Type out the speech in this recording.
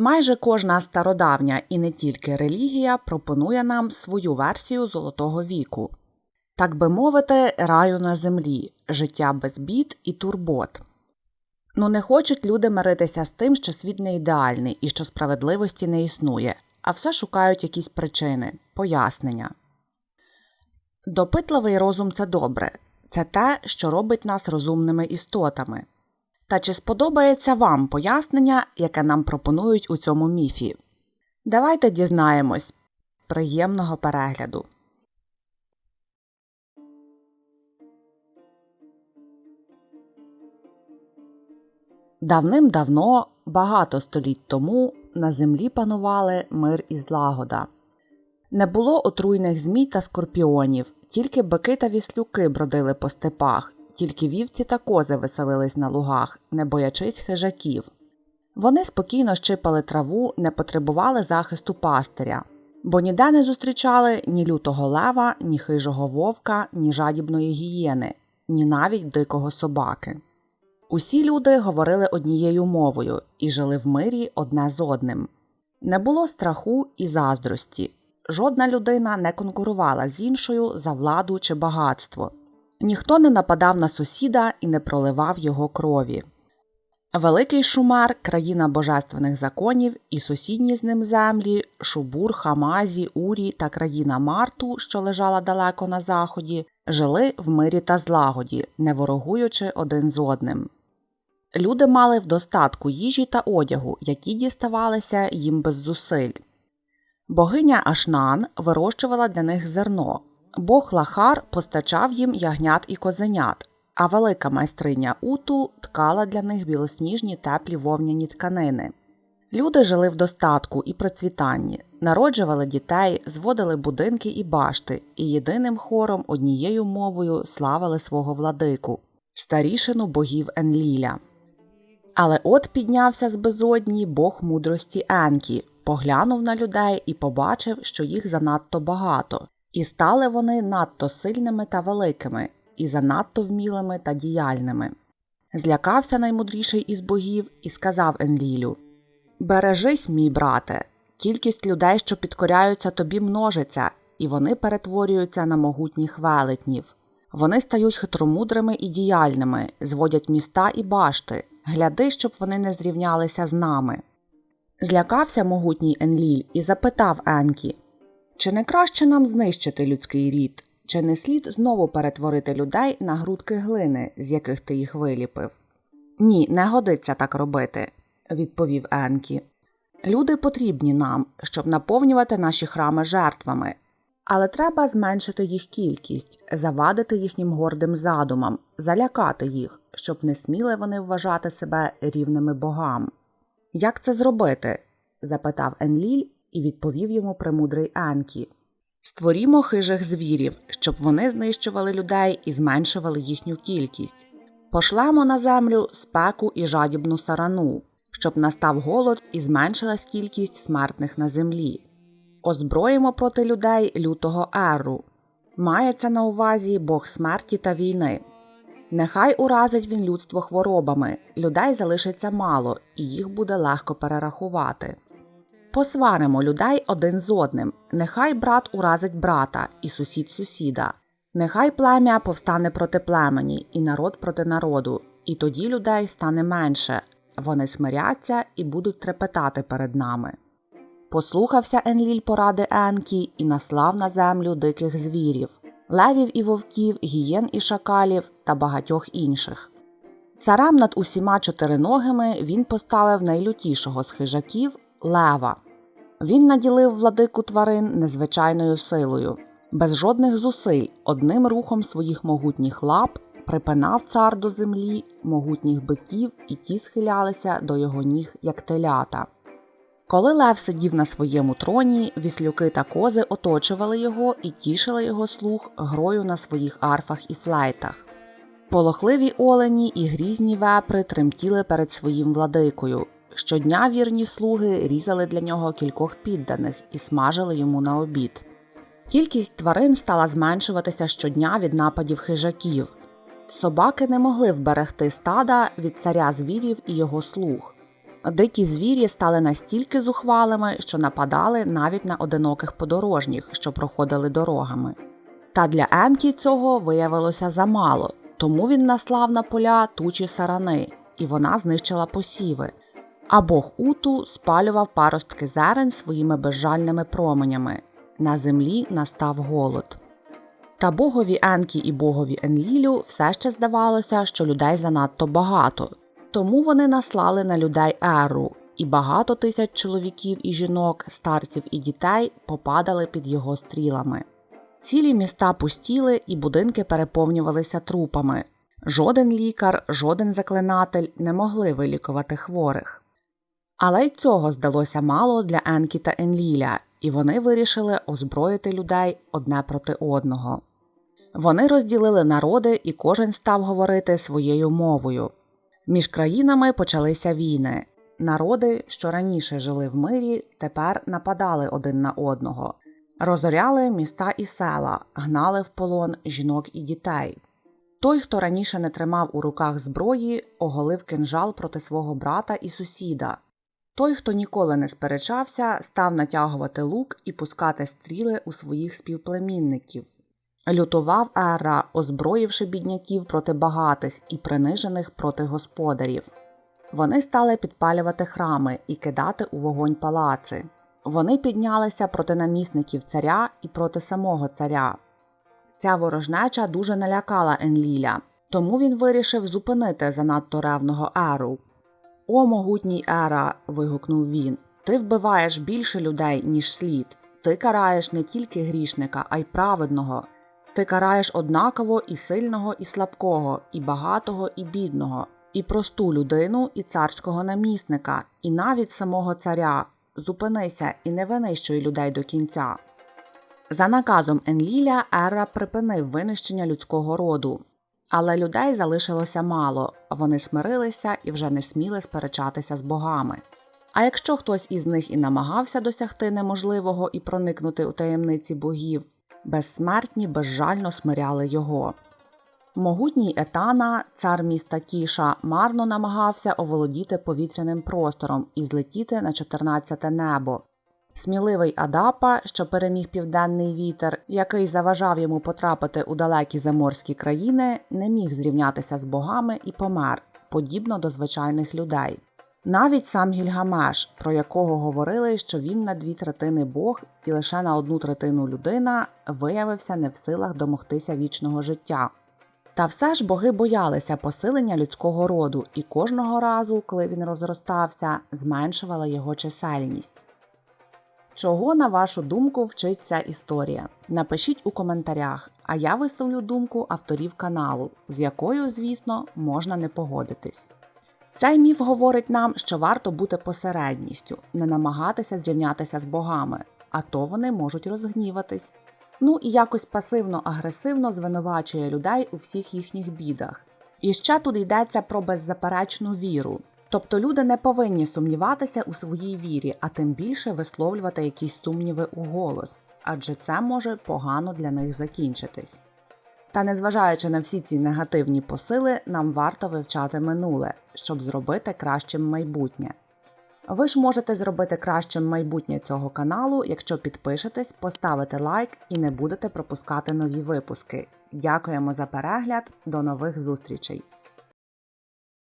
Майже кожна стародавня і не тільки релігія пропонує нам свою версію золотого віку, так би мовити, раю на землі, життя без бід і турбот. Ну не хочуть люди миритися з тим, що світ не ідеальний і що справедливості не існує, а все шукають якісь причини, пояснення. Допитливий розум це добре, це те, що робить нас розумними істотами. Та чи сподобається вам пояснення, яке нам пропонують у цьому міфі? Давайте дізнаємось. Приємного перегляду. Давним-давно, багато століть тому, на землі панували мир і злагода. Не було отруйних змій та скорпіонів, тільки бики та віслюки бродили по степах, тільки вівці та кози веселились на лугах, не боячись хижаків. Вони спокійно щипали траву, не потребували захисту пастиря, бо ніде не зустрічали ні лютого лева, ні хижого вовка, ні жадібної гієни, ні навіть дикого собаки. Усі люди говорили однією мовою і жили в мирі одне з одним. Не було страху і заздрості. Жодна людина не конкурувала з іншою за владу чи багатство. Ніхто не нападав на сусіда і не проливав його крові. Великий Шумер, країна божественних законів, і сусідні з ним землі, Шубур, Хамазі, Урі та країна Марту, що лежала далеко на заході, жили в мирі та злагоді, не ворогуючи один з одним. Люди мали в достатку їжі та одягу, які діставалися їм без зусиль. Богиня Ашнан вирощувала для них зерно, бог Лахар постачав їм ягнят і козенят, а велика майстриня Уту ткала для них білосніжні теплі вовняні тканини. Люди жили в достатку і процвітанні, народжували дітей, зводили будинки і башти, і єдиним хором однією мовою славили свого владику, старішину богів Енліля. Але от піднявся з безодні бог мудрості Енкі, поглянув на людей і побачив, що їх занадто багато, і стали вони надто сильними та великими, і занадто вмілими та діяльними. Злякався наймудріший із богів і сказав Енлілю Бережись, мій брате, кількість людей, що підкоряються тобі, множиться, і вони перетворюються на могутніх велетнів. Вони стають хитромудрими і діяльними, зводять міста і башти. Гляди, щоб вони не зрівнялися з нами. Злякався могутній Енліль і запитав Енкі чи не краще нам знищити людський рід, чи не слід знову перетворити людей на грудки глини, з яких ти їх виліпив? Ні, не годиться так робити, відповів Енкі. Люди потрібні нам, щоб наповнювати наші храми жертвами, але треба зменшити їх кількість, завадити їхнім гордим задумам, залякати їх, щоб не сміли вони вважати себе рівними богам. Як це зробити? запитав Енліль і відповів йому премудрий Анкі. Створімо хижих звірів, щоб вони знищували людей і зменшували їхню кількість. Пошлемо на землю спеку і жадібну сарану, щоб настав голод і зменшилась кількість смертних на землі. Озброїмо проти людей лютого еру. Мається на увазі Бог смерті та війни. Нехай уразить він людство хворобами, людей залишиться мало, і їх буде легко перерахувати. Посваримо людей один з одним, нехай брат уразить брата і сусід сусіда, нехай плем'я повстане проти племені, і народ проти народу, і тоді людей стане менше, вони смиряться і будуть трепетати перед нами. Послухався Енліль поради Енкі і наслав на землю диких звірів, левів і вовків, гієн і шакалів та багатьох інших. Царем над усіма чотириногими він поставив найлютішого з хижаків лева. Він наділив владику тварин незвичайною силою, без жодних зусиль, одним рухом своїх могутніх лап припинав цар до землі могутніх биків, і ті схилялися до його ніг, як телята. Коли Лев сидів на своєму троні, віслюки та кози оточували його і тішили його слух грою на своїх арфах і флейтах. Полохливі олені і грізні вепри тремтіли перед своїм владикою. Щодня вірні слуги різали для нього кількох підданих і смажили йому на обід. Кількість тварин стала зменшуватися щодня від нападів хижаків. Собаки не могли вберегти стада від царя звірів і його слуг. Дикі звірі стали настільки зухвалими, що нападали навіть на одиноких подорожніх, що проходили дорогами. Та для Енкі цього виявилося замало, тому він наслав на поля тучі сарани, і вона знищила посіви. А бог Уту спалював паростки зерен своїми безжальними променями. На землі настав голод. Та богові Енкі і богові Енлілю все ще здавалося, що людей занадто багато, тому вони наслали на людей еру, і багато тисяч чоловіків і жінок, старців і дітей попадали під його стрілами. Цілі міста пустіли і будинки переповнювалися трупами. Жоден лікар, жоден заклинатель не могли вилікувати хворих. Але й цього здалося мало для Енкі та Енліля, і вони вирішили озброїти людей одне проти одного. Вони розділили народи, і кожен став говорити своєю мовою. Між країнами почалися війни. Народи, що раніше жили в мирі, тепер нападали один на одного, розоряли міста і села, гнали в полон жінок і дітей. Той, хто раніше не тримав у руках зброї, оголив кинжал проти свого брата і сусіда. Той, хто ніколи не сперечався, став натягувати лук і пускати стріли у своїх співплемінників. Лютував Ера, озброївши бідняків проти багатих і принижених проти господарів. Вони стали підпалювати храми і кидати у вогонь палаци. Вони піднялися проти намісників царя і проти самого царя. Ця ворожнеча дуже налякала Енліля, тому він вирішив зупинити занадто ревного еру. О, могутній ера. вигукнув він. Ти вбиваєш більше людей, ніж слід. Ти караєш не тільки грішника, а й праведного. Ти караєш однаково і сильного, і слабкого, і багатого, і бідного, і просту людину, і царського намісника, і навіть самого царя. Зупинися і не винищуй людей до кінця. За наказом Енліля Ера припинив винищення людського роду, але людей залишилося мало, вони смирилися і вже не сміли сперечатися з богами. А якщо хтось із них і намагався досягти неможливого і проникнути у таємниці богів, безсмертні безжально смиряли його. Могутній Етана, цар міста Кіша, марно намагався оволодіти повітряним простором і злетіти на 14-те небо. Сміливий Адапа, що переміг південний вітер, який заважав йому потрапити у далекі заморські країни, не міг зрівнятися з богами і помер, подібно до звичайних людей. Навіть сам Гільгамеш, про якого говорили, що він на дві третини Бог і лише на одну третину людина, виявився не в силах домогтися вічного життя. Та все ж боги боялися посилення людського роду і кожного разу, коли він розростався, зменшували його чисельність. Чого, на вашу думку, вчить ця історія? Напишіть у коментарях, а я висловлю думку авторів каналу, з якою, звісно, можна не погодитись. Цей міф говорить нам, що варто бути посередністю, не намагатися зрівнятися з богами, а то вони можуть розгніватись. Ну і якось пасивно-агресивно звинувачує людей у всіх їхніх бідах. І ще тут йдеться про беззаперечну віру. Тобто люди не повинні сумніватися у своїй вірі, а тим більше висловлювати якісь сумніви у голос, адже це може погано для них закінчитись. Та незважаючи на всі ці негативні посили, нам варто вивчати минуле, щоб зробити кращим майбутнє. Ви ж можете зробити кращим майбутнє цього каналу, якщо підпишетесь, поставите лайк і не будете пропускати нові випуски. Дякуємо за перегляд, до нових зустрічей!